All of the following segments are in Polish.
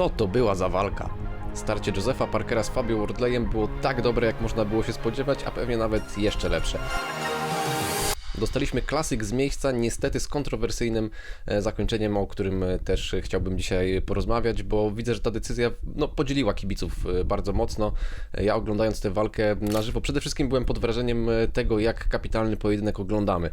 Co to była za walka? Starcie Josepha Parkera z Fabio Wardleyem było tak dobre, jak można było się spodziewać, a pewnie nawet jeszcze lepsze. Dostaliśmy klasyk z miejsca, niestety z kontrowersyjnym e, zakończeniem, o którym e, też chciałbym dzisiaj porozmawiać, bo widzę, że ta decyzja no, podzieliła kibiców e, bardzo mocno. Ja oglądając tę walkę na żywo, przede wszystkim byłem pod wrażeniem tego, jak kapitalny pojedynek oglądamy,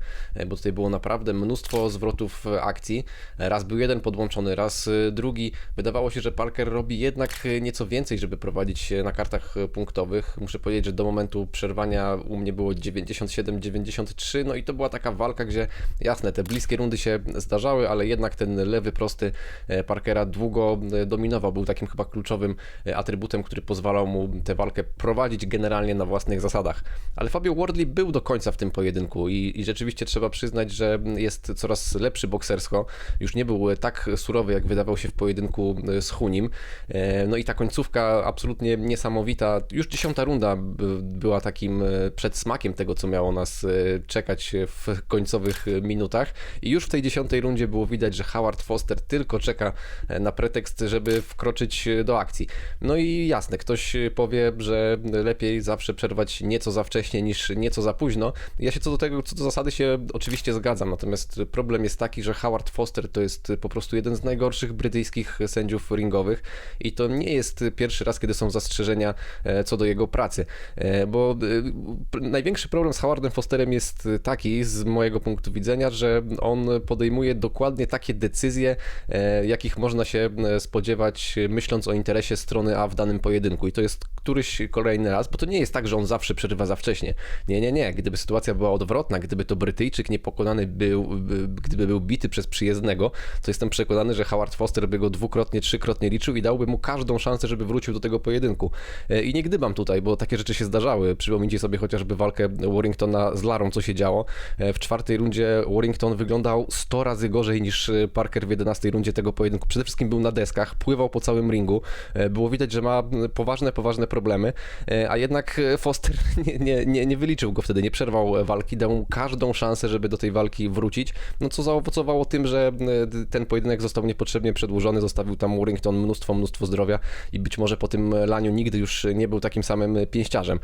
bo tutaj było naprawdę mnóstwo zwrotów akcji. Raz był jeden podłączony, raz drugi. Wydawało się, że Parker robi jednak nieco więcej, żeby prowadzić na kartach punktowych. Muszę powiedzieć, że do momentu przerwania u mnie było 97-93, no i to była taka walka, gdzie jasne, te bliskie rundy się zdarzały, ale jednak ten lewy prosty e, Parkera długo e, dominował, był takim chyba kluczowym e, atrybutem, który pozwalał mu tę walkę prowadzić generalnie na własnych zasadach. Ale Fabio Wardley był do końca w tym pojedynku i, i rzeczywiście trzeba przyznać, że jest coraz lepszy boksersko. Już nie był tak surowy, jak wydawał się w pojedynku z Hunim. No i ta końcówka absolutnie niesamowita. Już dziesiąta runda była takim przedsmakiem tego, co miało nas czekać w końcowych e, minutach. I już w tej dziesiątej rundzie było widać, że Howard Foster tylko czeka e, na pretekst, żeby wkroczyć e, do akcji. No i jasne, ktoś powie, że lepiej zawsze przerwać nieco za wcześnie niż nieco za późno. Ja się co do tego, co do zasady się oczywiście zgadzam, natomiast problem jest taki, że Howard Foster to jest po prostu jeden z najgorszych brytyjskich sędziów ringowych i to nie jest pierwszy raz, kiedy są zastrzeżenia co do jego pracy, bo największy problem z Howardem Fosterem jest taki z mojego punktu widzenia, że on podejmuje dokładnie takie decyzje, e, jakich można się e, spodziewać myśląc o interesie strony A w danym pojedynku i to jest któryś kolejny raz, bo to nie jest tak, że on zawsze przerywa za wcześnie. Nie, nie, nie. Gdyby sytuacja była odwrotna, gdyby to Brytyjczyk niepokonany był, by- gdyby był bity przez przyjezdnego, to jestem przekonany, że Howard Foster by go dwukrotnie, trzykrotnie liczył i dałby mu każdą szansę, żeby wrócił do tego pojedynku. E, I nie gdybam tutaj, bo takie rzeczy się zdarzały. Przypomnijcie sobie chociażby walkę Warringtona z Larą, co się działo. E, W czwartej rundzie Warrington wyglądał 100 razy gorzej niż e, Parker w 11 rundzie tego pojedynku. Przede wszystkim był na deskach, pływał po całym ringu. E, Było widać, że ma poważne, poważne problemy, a jednak Foster nie, nie, nie, nie wyliczył go wtedy, nie przerwał walki, dał mu każdą szansę, żeby do tej walki wrócić, no co zaowocowało tym, że ten pojedynek został niepotrzebnie przedłużony, zostawił tam Warrington mnóstwo, mnóstwo zdrowia i być może po tym laniu nigdy już nie był takim samym pięściarzem.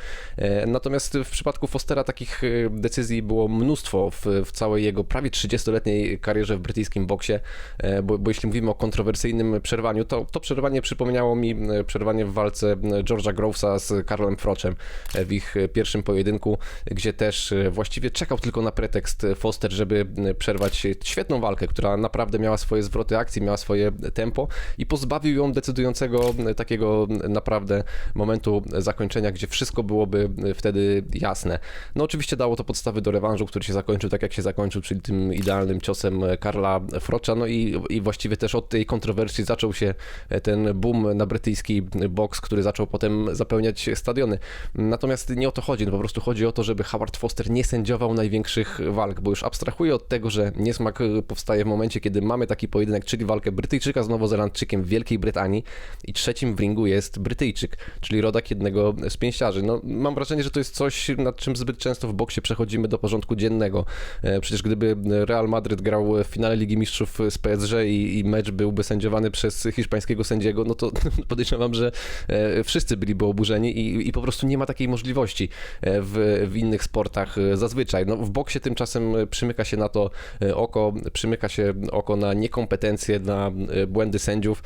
Natomiast w przypadku Fostera takich decyzji było mnóstwo w, w całej jego prawie 30-letniej karierze w brytyjskim boksie, e, bo, bo jeśli mówimy o kontrowersyjnym przerwaniu, to to przerwanie przypomniało mi e, przerwanie w walce e, George'a Grovesa z Karlem Frochem e, w ich pierwszym pojedynku, gdzie też właściwie czekał tylko na pretekst Foster, żeby przerwać świetną walkę, która naprawdę miała swoje zwroty akcji, miała swoje tempo i pozbawił ją decydującego takiego naprawdę momentu zakończenia, gdzie wszystko byłoby wtedy jasne. No oczywiście dało to podstawy do rewanżu, który się zakończył tak jak się zakończył, czyli tym idealnym ciosem e, Karla Frocza, no i, i właściwie też od tej kontrowersji zaczął się e, ten boom na brytyjski boks, który zaczął potem zapełniać stadiony. Natomiast nie o to chodzi, no po prostu chodzi o to, żeby Howard Foster nie sędziował największych walk, bo już abstrahuję od tego, że niesmak e, powstaje w momencie, kiedy mamy taki pojedynek, czyli walkę Brytyjczyka z Nowozelandczykiem w Wielkiej Brytanii i trzecim w ringu jest Brytyjczyk, czyli rodak jednego z pięściarzy. No, mam wrażenie, że to jest coś, nad czym zbyt często w boksie przechodzimy do porządku dziennego. E, Przecież gdyby Real Madryt grał w finale Ligi Mistrzów z PSG i, i mecz byłby sędziowany przez hiszpańskiego sędziego, no to podejrzewam, że e, wszyscy byliby oburzeni i, i po prostu nie ma takiej możliwości e, w, w innych sportach zazwyczaj. No, w boksie tymczasem przymyka się na to oko, przymyka się oko na niekompetencje, na błędy sędziów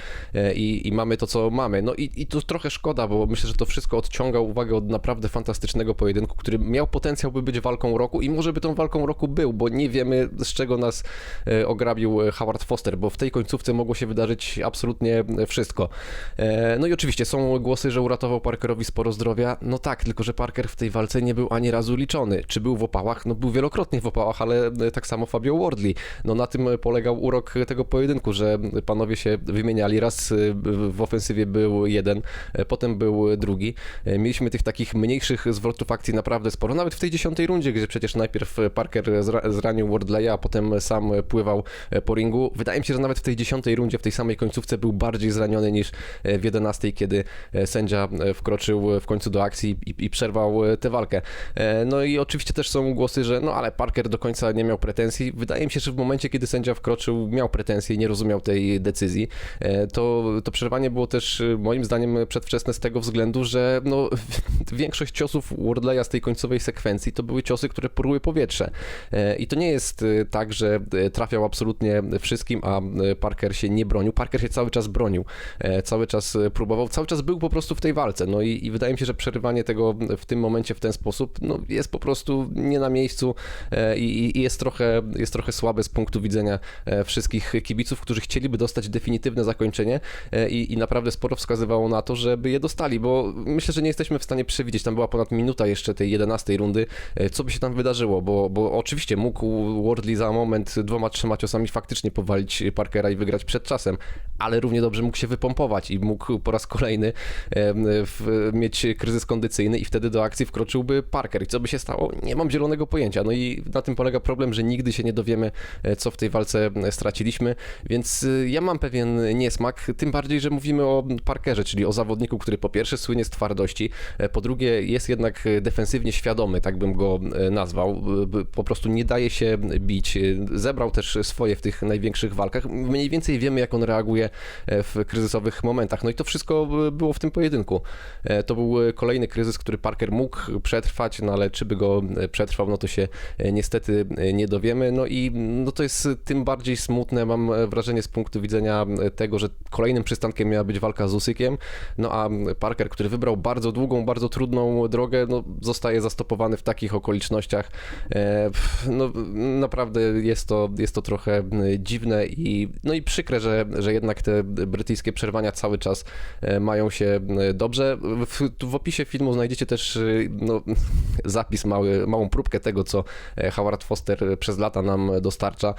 i, i mamy to, co mamy. No i, i to trochę szkoda, bo myślę, że to wszystko odciąga uwagę od naprawdę fantastycznego pojedynku, który miał potencjał, by być walką roku i może by tą walką roku był, bo nie wiemy, z czego nas e, ograbił e, Howard Foster, bo w tej końcówce mogło się wydarzyć absolutnie wszystko. E, No i oczywiście są głosy, że uratował Parkerowi sporo zdrowia. No tak, tylko że Parker w tej walce nie był ani razu liczony. Czy był w opałach? No był wielokrotnie w opałach, ale tak samo Fabio Wardley. No na tym polegał urok tego pojedynku, że panowie się wymieniali. Raz w ofensywie był jeden, potem był drugi. Mieliśmy tych takich mniejszych zwrotów akcji naprawdę sporo. Nawet w tej dziesiątej rundzie, gdzie przecież najpierw najpierw Parker zra- zranił Wardleya, a potem sam pływał po ringu. Wydaje mi się, że nawet w tej dziesiątej rundzie, w tej samej końcówce był bardziej zraniony niż w jedenastej, kiedy sędzia wkroczył w końcu do akcji i, i przerwał tę walkę. No i oczywiście też są głosy, że no ale Parker do końca nie miał pretensji. Wydaje mi się, że w momencie, kiedy sędzia wkroczył, miał pretensje i nie rozumiał tej decyzji. To, to przerwanie było też moim zdaniem przedwczesne z tego względu, że no, większość ciosów Wardleya z tej końcowej sekwencji to były ciosy, które poruły powietrze. I to nie jest tak, że trafiał absolutnie wszystkim, a Parker się nie bronił. Parker się cały czas bronił, cały czas próbował, cały czas był po prostu w tej walce. No i, i wydaje mi się, że przerywanie tego w tym momencie w ten sposób no, jest po prostu nie na miejscu i, i jest, trochę, jest trochę słabe z punktu widzenia wszystkich kibiców, którzy chcieliby dostać definitywne zakończenie i, i naprawdę sporo wskazywało na to, żeby je dostali, bo myślę, że nie jesteśmy w stanie przewidzieć, tam była ponad minuta jeszcze tej 11 rundy, co by się tam wydarzyło, bo, bo oczywiście mógł Wardley za moment dwoma, trzema ciosami faktycznie powalić Parkera i wygrać przed czasem, ale równie dobrze mógł się wypompować i mógł po raz kolejny w, mieć kryzys kondycyjny i wtedy do akcji wkroczyłby Parker. I co by się stało? Nie mam zielonego pojęcia. No i na tym polega problem, że nigdy się nie dowiemy, co w tej walce straciliśmy, więc ja mam pewien niesmak, tym bardziej, że mówimy o Parkerze, czyli o zawodniku, który po pierwsze słynie z twardości, po drugie jest jednak defensywnie świadomy, tak bym go nazwał. Po prostu nie daje się bić. Zebrał też swoje w tych największych walkach. Mniej więcej wiemy, jak on reaguje w kryzysowych momentach. No i to wszystko było w tym pojedynku. To był kolejny kryzys, który Parker mógł przetrwać, no ale czy by go przetrwał, no to się niestety nie dowiemy. No i no to jest tym bardziej smutne, mam wrażenie, z punktu widzenia tego, że kolejnym przystankiem miała być walka z Usykiem, no a Parker, który wybrał bardzo długą, bardzo trudną drogę, no zostaje zastopowany w takich okolicznościach. No naprawdę jest to, jest to trochę dziwne i, no i przykre, że, że jednak te brytyjskie przerwania cały czas mają się dobrze. W, w opisie filmu znajdziecie też no, zapis, mały, małą próbkę tego, co Howard Foster przez lata nam dostarcza,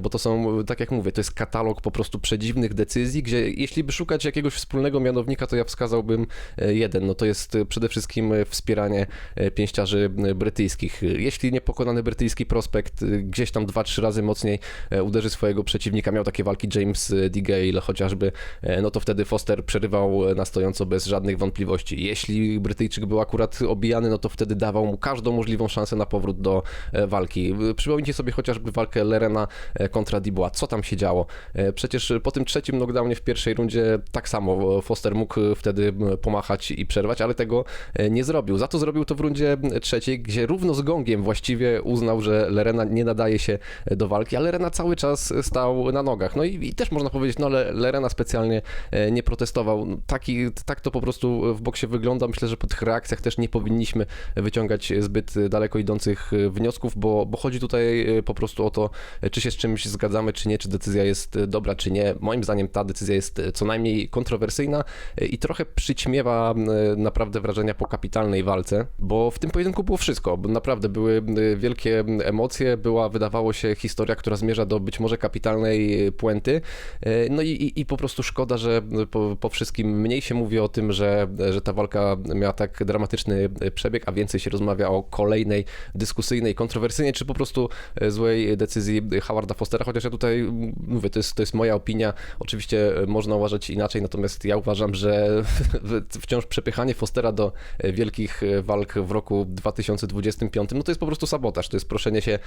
bo to są, tak jak mówię, to jest katalog po prostu przedziwnych decyzji, gdzie jeśli by szukać jakiegoś wspólnego mianownika, to ja wskazałbym jeden, no to jest przede wszystkim wspieranie pięściarzy brytyjskich. Jeśli niepokonany brytyjski prospekt gdzieś tam dwa, trzy razy mocniej uderzy swojego przeciwnika, miał takie walki James D. Gale chociażby, no to wtedy Foster przerywał na stojąco bez żadnych wątpliwości. Jeśli Brytyjczyk był akurat obijany, no to wtedy dawał mu każdą możliwą szansę na powrót do walki. Przypomnijcie sobie chociażby walkę Lerena kontra Dubois. Co tam się działo? Przecież po tym trzecim knockdownie w pierwszej rundzie tak samo Foster mógł wtedy pomachać i przerwać, ale tego nie zrobił. Za to zrobił to w rundzie trzeciej, gdzie równo z gongiem właściwie uznał, że Lerena nie nadaje się do walki, ale Lerena cały czas stał na nogach. No i, i też można powiedzieć, no ale Lerena specjalnie nie protestował. Taki, tak to po prostu w boksie wygląda. Myślę, że po tych reakcjach też nie powinniśmy wyciągać zbyt daleko idących wniosków, bo, bo chodzi tutaj po prostu o to, czy się z czymś zgadzamy, czy nie, czy decyzja jest dobra, czy nie. Moim zdaniem ta decyzja jest co najmniej kontrowersyjna i trochę przyćmiewa naprawdę wrażenia po kapitalnej walce, bo w tym pojedynku było wszystko, naprawdę były wielkie emocje, była, wydawało się, historia, która zmierza do być może kapitalnej puenty, no i, i, i po prostu szkoda, że po, po, wszystkim mniej się mówi o tym, że, że ta walka miała tak dramatyczny przebieg, a więcej się rozmawia o kolejnej dyskusyjnej, kontrowersyjnej, czy po prostu złej decyzji Howarda Fostera, chociaż ja tutaj mówię, to jest, to jest moja opinia, oczywiście można uważać inaczej, natomiast ja uważam, że wciąż przepychanie Fostera do wielkich walk w roku 2025, no to jest po prostu sabotaż, to jest proszenie się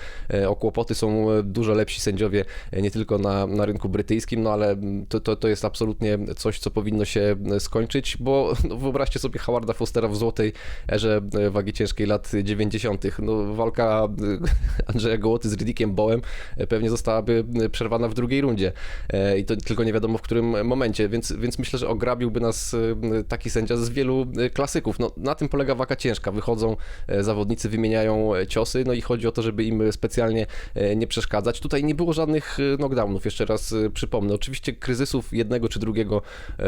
o kłopoty, są dużo lepsi sędziowie, nie tylko na, na rynku brytyjskim, no ale to, to, to jest absolutnie coś, co powinno się skończyć, bo no, wyobraźcie sobie Howarda Fostera w złotej erze wagi ciężkiej lat 90. No, walka Andrzeja Gołoty z Riddickiem Bołem pewnie zostałaby przerwana w drugiej rundzie i to tylko nie wiadomo w którym momencie, więc, więc myślę, że ograbiłby nas taki sędzia z wielu klasyków. No, na tym polega waka ciężka. Wychodzą zawodnicy, wymieniają ciosy, no i chodzi o to, żeby im specjalnie nie przeszkadzać. Tutaj nie było żadnych knockdownów, jeszcze raz przypomnę. Oczywiście kryzysów jednego czy drugiego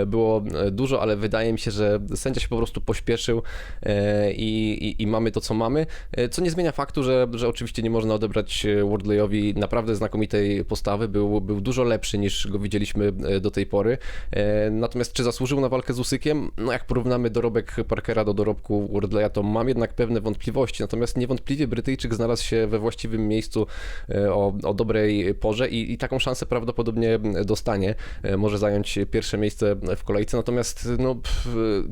było dużo, ale wydaje mi się, że sędzia się po prostu pośpieszył i, i, i mamy to, co mamy, co nie zmienia faktu, że, że oczywiście nie można odebrać Wardleyowi naprawdę znakomitej postawy, był, był dużo lepszy niż go widzieliśmy do tej pory. Natomiast czy zasłużył na walkę z Usykiem? No jak porównamy dorobek Parkera do dorobku Wardleya, to mam jednak pewne wątpliwości, natomiast niewątpliwie Brytyjczyk Brytyjczyk znalazł się we właściwym miejscu e, o, o dobrej porze i, i taką szansę prawdopodobnie dostanie. E, Może zająć pierwsze miejsce w kolejce, natomiast no,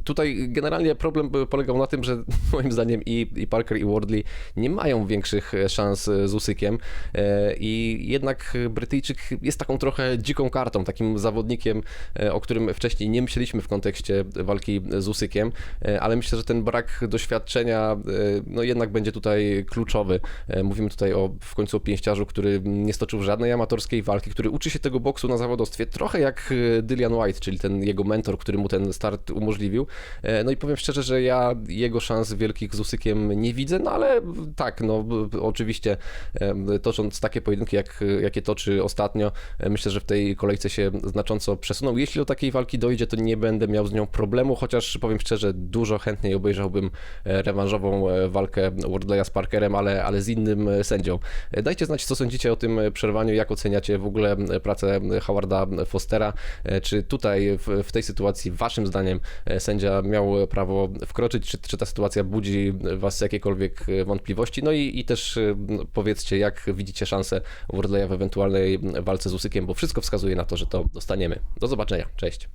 tutaj generalnie problem polegał na tym, że moim zdaniem i, i Parker i Wardley nie mają większych szans z Usykiem e, i jednak Brytyjczyk jest taką trochę dziką kartą, takim zawodnikiem, o którym wcześniej nie myśleliśmy w kontekście walki z Usykiem, ale myślę, że ten brak doświadczenia no jednak będzie tutaj kluczowy. E, Mówimy tutaj o w końcu o pięściarzu, który nie stoczył żadnej amatorskiej walki, który uczy się tego boksu na zawodowstwie, trochę jak e, Dylan White, czyli ten jego mentor, który mu ten start umożliwił. E, No i powiem szczerze, że ja jego szans wielkich z Usykiem nie widzę, no ale tak, no oczywiście tocząc takie pojedynki, jak, jakie toczy ostatnio, myślę, że w tej kolejce się znacząco przesunął. Jeśli do takiej walki dojdzie, to nie będę miał z nią problemu, chociaż powiem szczerze, dużo chętniej obejrzałbym rewanżową walkę Wardleya z Parkerem, ale, ale z innym e, sędzią. E, Dajcie znać, co sądzicie o tym e, przerwaniu, jak oceniacie w ogóle pracę Howarda Fostera. Czy tutaj w, w tej sytuacji, waszym zdaniem, sędzia miał prawo wkroczyć, czy, czy ta sytuacja budzi was jakiekolwiek wątpliwości? No i, i też no, powiedzcie, jak widzicie szansę Wardleya w ewentualnej walce z Usykiem, bo wszystko wskazuje na to, że to dostaniemy. Do zobaczenia, cześć.